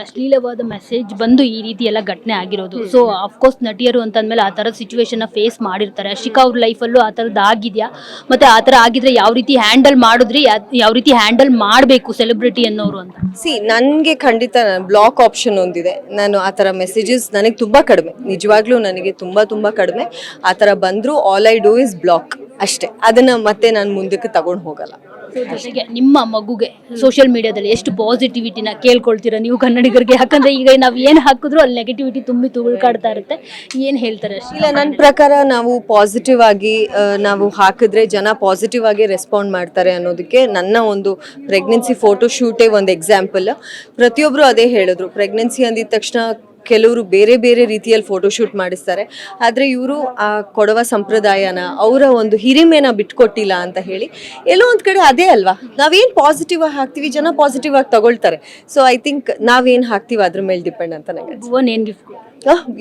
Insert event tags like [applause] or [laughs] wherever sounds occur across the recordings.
ಅಶ್ಲೀಲವಾದ message ಬಂದು ಈ ರೀತಿ ಎಲ್ಲ ಘಟನೆ ಆಗಿರೋದು. ಸೊ ಅಫ್ಕೋರ್ಸ್ ನಟಿಯರು ಅಂತಂದ್ಮೇಲೆ ಆ ತರ ಸಿಚುವೇಶನ್ ಫೇಸ್ ಮಾಡಿರ್ತಾರೆ. ಅಶಿಕಾ ಅವ್ರ ಲೈಫಲ್ಲೂ ಆ ಥರದ್ದು ಆಗಿದ್ಯಾ? ಮತ್ತೆ ಆ ತರ ಆಗಿದ್ರೆ ಯಾವ ರೀತಿ ಹ್ಯಾಂಡಲ್ ಮಾಡಿದ್ರಿ? ಯಾವ ರೀತಿ ಹ್ಯಾಂಡಲ್ ಮಾಡಬೇಕು ಸೆಲೆಬ್ರಿಟಿ ಅನ್ನೋರು ಅಂತ? ಸಿ ನನಗೆ ಖಂಡಿತ ಬ್ಲಾಕ್ ಆಪ್ಷನ್ ಒಂದಿದೆ. ನಾನು ಆ ತರ ಮೆಸೇಜಸ್ ನನಗೆ ತುಂಬಾ ಕಡಿಮೆ. ನಿಜವಾಗ್ಲೂ ನನಗೆ ತುಂಬಾ ತುಂಬಾ ಕಡಿಮೆ. ಆ ತರ ಬಂದ್ರು all I do is block ಅಷ್ಟೇ. ಅದನ್ನ ಮತ್ತೆ ನಾನು ಮುಂದಕ್ಕೆ ತಗೊಂಡು ಹೋಗಲ್ಲ. ಜೊತೆಗೆ ನಿಮ್ಮ ಮಗುಗೆ ಸೋಷಿಯಲ್ ಮೀಡಿಯಾದಲ್ಲಿ ಎಷ್ಟು ಪಾಸಿಟಿವಿಟಿನ ಕೇಳ್ಕೊಳ್ತೀರಾ ನೀವು ಕನ್ನಡಿಗರಿಗೆ? ಯಾಕಂದ್ರೆ ಈಗ ನಾವು ಏನು ಹಾಕಿದ್ರು ಅಲ್ಲಿ ನೆಗೆಟಿವಿಟಿ ತುಂಬಿ ತುಳ್ಕಾಡ್ತಾ ಇರುತ್ತೆ. ಏನು ಹೇಳ್ತಾರೆ ಅಷ್ಟೇ? ಇಲ್ಲ ನನ್ನ ಪ್ರಕಾರ ನಾವು ಪಾಸಿಟಿವ್ ಆಗಿ ನಾವು ಹಾಕಿದ್ರೆ ಜನ ಪಾಸಿಟಿವ್ ಆಗಿ ರೆಸ್ಪಾಂಡ್ ಮಾಡ್ತಾರೆ ಅನ್ನೋದಕ್ಕೆ ನನ್ನ ಒಂದು ಪ್ರೆಗ್ನೆನ್ಸಿ ಫೋಟೋ ಶೂಟೇ ಒಂದು ಎಕ್ಸಾಂಪಲ್ ಪ್ರತಿಯೊಬ್ಬರು ಅದೇ ಹೇಳಿದ್ರು. ಪ್ರೆಗ್ನೆನ್ಸಿ ಅಂದಿದ ತಕ್ಷಣ ಕೆಲವರು ಬೇರೆ ಬೇರೆ ರೀತಿಯಲ್ಲಿ ಫೋಟೋಶೂಟ್ ಮಾಡಿಸ್ತಾರೆ. ಆದರೆ ಇವರು ಆ ಕೊಡವ ಸಂಪ್ರದಾಯನ ಅವರ ಒಂದು ಹಿರಿಮೆನ ಬಿಟ್ಕೊಟ್ಟಿಲ್ಲ ಅಂತ ಹೇಳಿ ಎಲ್ಲೋ ಒಂದು ಕಡೆ ಅದೇ ಅಲ್ವಾ? ನಾವೇನು ಪಾಸಿಟಿವ್ ಆಗಿ ಹಾಕ್ತೀವಿ ಜನ ಪಾಸಿಟಿವ್ ಆಗಿ ತಗೊಳ್ತಾರೆ. ಸೊ ಐ ಥಿಂಕ್ ನಾವೇನು ಹಾಕ್ತೀವಿ ಅದ್ರ ಮೇಲೆ ಡಿಪೆಂಡ್ ಅಂತ ನನಗೆ ಏನು ಗಿಫ್ಟ್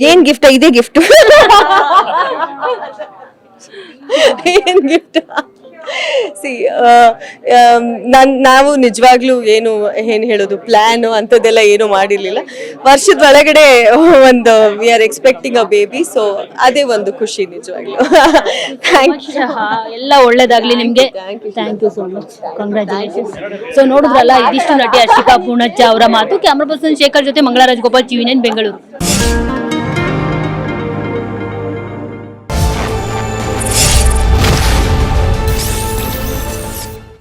ಏನ್ ಗಿಫ್ಟ್ ಇದೇ ಗಿಫ್ಟ್ ಏನು ಗಿಫ್ಟ್ [laughs] ಸಿ ನನ್ ನಾವು ನಿಜವಾಗ್ಲೂ ಏನು ಏನು ಹೇಳೋದು ಪ್ಲಾನ್ ಅಂಥದ್ದೆಲ್ಲ ಏನು ಮಾಡಿರಲಿಲ್ಲ. ವರ್ಷದ ಒಳಗಡೆ [laughs] ಒಂದು we are expecting a baby so ಅದೇ ಒಂದು ಖುಷಿ ನಿಜವಾಗ್ಲೂ. [laughs] ಥ್ಯಾಂಕ್ ಯು ಎಲ್ಲ ಒಳ್ಳೇದಾಗ್ಲಿ ನಿಮಗೆ. Thank you so much congratulations so ನೋಡಿದ್ರಲ್ಲ ಇದಿಷ್ಟು ನಟಿ ಹರ್ಷಿಕಾ ಪೂರ್ಣಜ್ಜ ಅವರ ಮಾತು. ಕ್ಯಾಮ್ರಾ ಪರ್ಸನ್ ಶೇಖರ್ ಜೊತೆ ಮಂಗಳರಾಜ್ ಗೋಪಾಲ್ ಟಿವಿ ನೈನ್ ಬೆಂಗಳೂರು